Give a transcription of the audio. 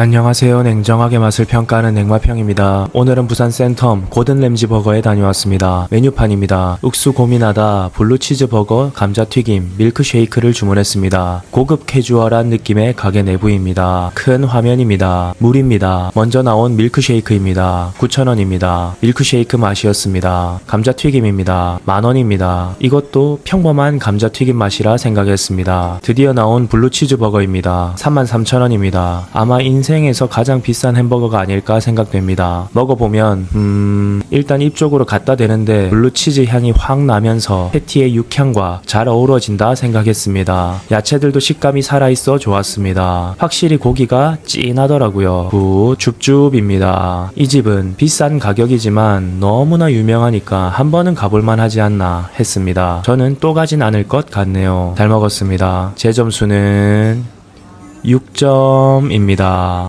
안녕하세요. 냉정하게 맛을 평가하는 냉마평입니다. 오늘은 부산 센텀 고든 램지 버거에 다녀왔습니다. 메뉴판입니다. 육수 고민하다 블루치즈 버거, 감자튀김, 밀크쉐이크를 주문했습니다. 고급 캐주얼한 느낌의 가게 내부입니다. 큰 화면입니다. 물입니다. 먼저 나온 밀크쉐이크입니다. 9,000원입니다. 밀크쉐이크 맛이었습니다. 감자튀김입니다. 만원입니다. 이것도 평범한 감자튀김 맛이라 생각했습니다. 드디어 나온 블루치즈 버거입니다. 33,000원입니다. 아마 인 생에서 가장 비싼 햄버거가 아닐까 생각됩니다. 먹어보면 음 일단 입 쪽으로 갖다 대는데 블루치즈 향이 확 나면서 패티의 육향과 잘 어우러진다 생각했습니다. 야채들도 식감이 살아있어 좋았습니다. 확실히 고기가 찐하더라고요. 후 줍줍입니다. 이 집은 비싼 가격이지만 너무나 유명하니까 한 번은 가볼만 하지 않나 했습니다. 저는 또 가진 않을 것 같네요. 잘 먹었습니다. 제 점수는 6점입니다.